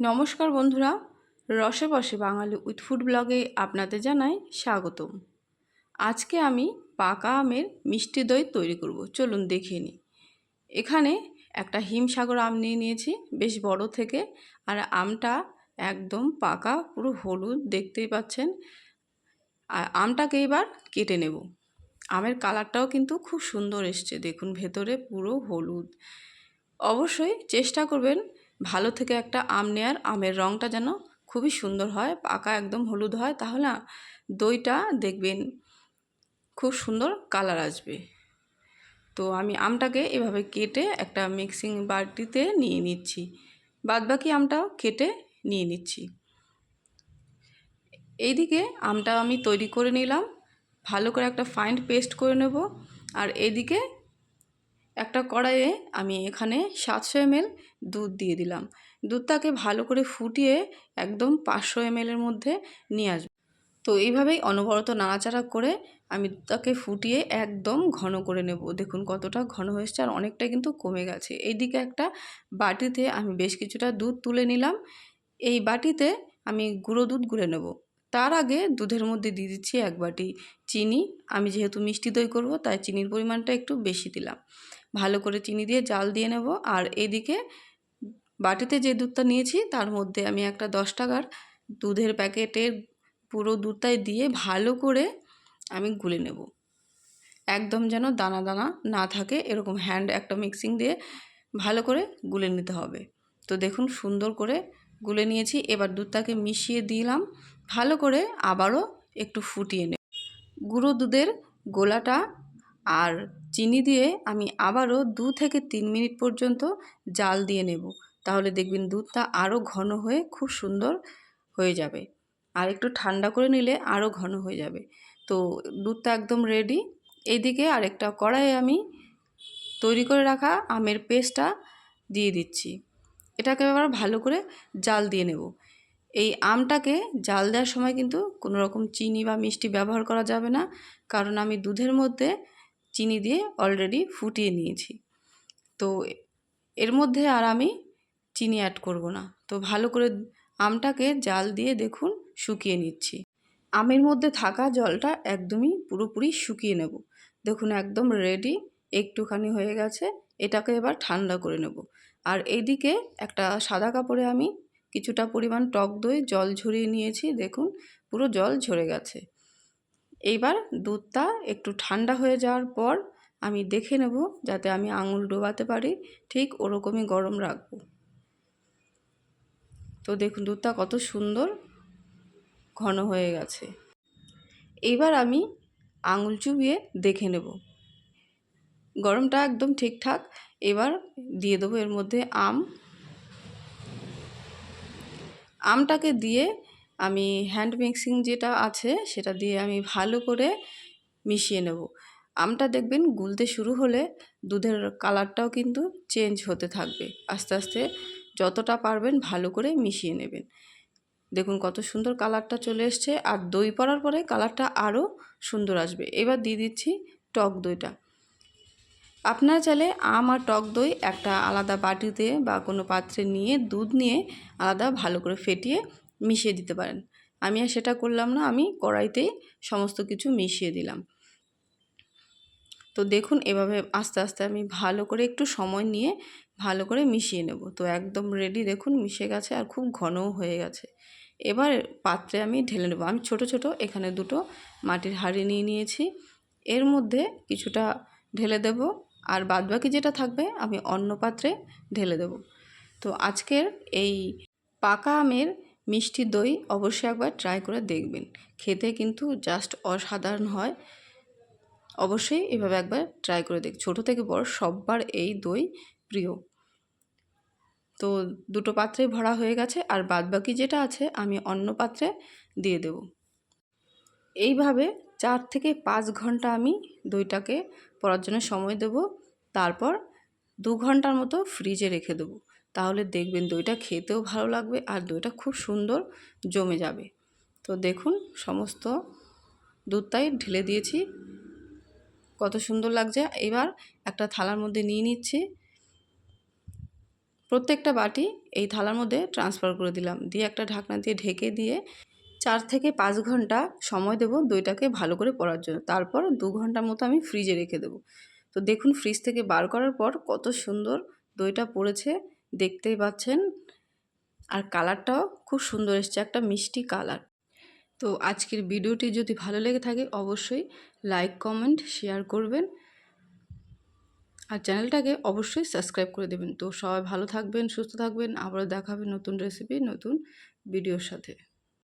নমস্কার বন্ধুরা, রসে বসে বাঙালি উইথ ফুড ব্লগে আপনাদের জানাই স্বাগতম। আজকে আমি পাকা আমের মিষ্টি দই তৈরি করব, চলুন দেখিয়ে নিই। এখানে একটা হিমসাগর আম নিয়ে নিয়েছি, বেশ বড় থেকে, আর আমটা একদম পাকা, পুরো হলুদ, দেখতেই পাচ্ছেন। আর আমটাকে এবার কেটে নেব। আমের কালারটাও কিন্তু খুব সুন্দর এসছে, দেখুন ভেতরে পুরো হলুদ। অবশ্যই চেষ্টা করবেন ভালো থেকে একটা আম নেয়ার, আমের রঙটা যেন খুবই সুন্দর হয়, পাকা একদম হলুদ হয়, তাহলে দইটা দেখবেন খুব সুন্দর কালার আসবে। তো আমি আমটাকে এভাবে কেটে একটা মিক্সিং বাটিতে নিয়ে নিচ্ছি। বাদবাকি আমটাও কেটে নিয়ে নিচ্ছি। এইদিকে আমটা আমি তৈরি করে নিলাম। ভালো করে একটা ফাইন পেস্ট করে নেব। আর এদিকে একটা কড়াইয়ে আমি এখানে সাতশো এমএল দুধ দিয়ে দিলাম। দুধটাকে ভালো করে ফুটিয়ে একদম পাঁচশো এমএলের মধ্যে নিয়ে আসব। তো এইভাবেই অনবরত নাড়াচাড়া করে আমি দুধটাকে ফুটিয়ে একদম ঘন করে নেব। দেখুন কতটা ঘন হয়েছে আর অনেকটা কিন্তু কমে গেছে। এইদিকে একটা বাটিতে আমি বেশ কিছুটা দুধ তুলে নিলাম। এই বাটিতে আমি গুঁড়ো দুধ গুলে নেব। তার আগে দুধের মধ্যে দিয়ে দিচ্ছি এক বাটি চিনি। আমি যেহেতু মিষ্টি দই করব, তাই চিনির পরিমাণটা একটু বেশি দিলাম। ভালো করে চিনি দিয়ে জাল দিয়ে নেব। আর এদিকে বাটিতে যে দুধটা নিয়েছি, তার মধ্যে আমি একটা দশ টাকার দুধের প্যাকেটের পুরো দুধটাই দিয়ে ভালো করে আমি গুলে নেব। একদম যেন দানা দানা না থাকে, এরকম হ্যান্ড একটা মিক্সিং দিয়ে ভালো করে গুলে নিতে হবে। তো দেখুন সুন্দর করে গুলে নিয়েছি। এবার দুধটাকে মিশিয়ে দিলাম, ভালো করে আবারও একটু ফুটিয়ে নেব। গুঁড়ো দুধের গোলাটা আর চিনি দিয়ে আমি আবারও দু থেকে তিন মিনিট পর্যন্ত জাল দিয়ে নেব। তাহলে দেখবেন দুধটা আরও ঘন হয়ে খুব সুন্দর হয়ে যাবে। আর একটু ঠান্ডা করে নিলে আরও ঘন হয়ে যাবে। তো দুধটা একদম রেডি এইদিকে আরেকটা কড়াইয়ে আমি তৈরি করে রাখা আমের পেস্টটা দিয়ে দিচ্ছি। এটাকে আবার ভালো করে জাল দিয়ে নেব। এই আমটাকে জাল দেওয়ার সময় কিন্তু কোনো রকম চিনি বা মিষ্টি ব্যবহার করা যাবে না। কারণ আমি দুধের মধ্যে চিনি দিয়ে অলরেডি ফুটিয়ে নিয়েছি। তো এর মধ্যে আর আমি চিনি অ্যাড করব না। তো ভালো করে আমটাকে জাল দিয়ে দেখুন শুকিয়ে নিচ্ছি। আমের মধ্যে থাকা জলটা একদমই পুরোপুরি শুকিয়ে নেব। দেখুন একদম রেডি একটুখানি হয়ে গেছে, এটাকে এবার ঠান্ডা করে নেব। আর এইদিকে একটা সাদা কাপড়ে আমি কিছুটা পরিমাণ টক দই, জল ঝরিয়ে নিয়েছি, দেখুন পুরো জল ঝরে গেছে। এইবার দুধটা একটু ঠান্ডা হয়ে যাওয়ার পর আমি দেখে নেব যাতে আমি আঙুল ডোবাতে পারি। ঠিক ওরকমই গরম রাখব। তো দেখুন, দুধটা কত সুন্দর ঘন হয়ে গেছে। এইবার আমি আঙুল চুবিয়ে দেখে নেব। গরমটা একদম ঠিকঠাক। এবার দিয়ে দেবো এর মধ্যে আম। আমটাকে দিয়ে আমি হ্যান্ড মিক্সিং যেটা আছে, সেটা দিয়ে আমি ভালো করে মিশিয়ে নেব। আমটা দেখবেন গুলতে শুরু হলে দুধের কালারটাও কিন্তু চেঞ্জ হতে থাকবে। আস্তে আস্তে যতটা পারবেন ভালো করে মিশিয়ে নেবেন। দেখুন কত সুন্দর কালারটা চলে এসছে আর দই পড়ার পরে কালারটা আরও সুন্দর আসবে। এবার দিয়ে দিচ্ছি টক দইটা। আপনারা চাইলে আম আর টক দই একটা আলাদা বাটিতে বা কোনো পাত্রে নিয়ে, দুধ নিয়ে আলাদা ভালো করে ফেটিয়ে মিশিয়ে দিতে পারেন। আমি আর সেটা করলাম না, আমি কড়াইতেই সমস্ত কিছু মিশিয়ে দিলাম। তো দেখুন, এভাবে আস্তে আস্তে আমি ভালো করে একটু সময় নিয়ে ভালো করে মিশিয়ে নেব। তো একদম রেডি দেখুন, মিশে গেছে আর খুব ঘনও হয়ে গেছে। এবার পাত্রে আমি ঢেলে নেব। আমি ছোট ছোট এখানে দুটো মাটির হাঁড়ি নিয়ে নিয়েছি। এর মধ্যে কিছুটা ঢেলে দেব আর বাদবাকি যেটা থাকবে আমি অন্য পাত্রে ঢেলে দেব। তো আজকের এই পাকা আমের মিষ্টি দই অবশ্যই একবার ট্রাই করে দেখবেন। খেতে কিন্তু জাস্ট অসাধারণ হয়। অবশ্যই এভাবে একবার ট্রাই করে দেখ ছোটো থেকে বড় সববার এই দই প্রিয়। তো দুটো পাত্রে ভরা হয়ে গেছে আর বাদবাকি যেটা আছে আমি অন্য পাত্রে দিয়ে দেব। এইভাবে চার থেকে পাঁচ ঘণ্টা আমি দইটাকে পড়ার জন্য সময় দেব। তারপর দু ঘণ্টার মতো ফ্রিজে রেখে দেবো। তাহলে দেখবেন দইটা খেতেও ভালো লাগবে আর দইটা খুব সুন্দর জমে যাবে। তো দেখুন সমস্ত দুধটাই ঢেলে দিয়েছি। কত সুন্দর লাগছে। এবার একটা থালার মধ্যে নিয়ে নিচ্ছি। প্রত্যেকটা বাটি এই থালার মধ্যে ট্রান্সফার করে দিলাম। দিয়ে একটা ঢাকনা দিয়ে ঢেকে দিয়ে চার থেকে পাঁচ ঘণ্টা সময় দেবো দইটাকে ভালো করে পড়ার জন্য। তারপর দু ঘণ্টার মতো আমি ফ্রিজে রেখে দেবো। তো দেখুন ফ্রিজ থেকে বার করার পর কত সুন্দর দইটা পড়েছে। দেখতেই পাচ্ছেন। আর কালারটাও খুব সুন্দর এসছে, একটা মিষ্টি কালার। তো আজকের ভিডিওটি যদি ভালো লেগে থাকে, অবশ্যই লাইক, কমেন্ট, শেয়ার করবেন। আর চ্যানেলটাকে অবশ্যই সাবস্ক্রাইব করে দেবেন। তো সবাই ভালো থাকবেন, সুস্থ থাকবেন। আবারও দেখাবেন নতুন রেসিপি, নতুন ভিডিওর সাথে।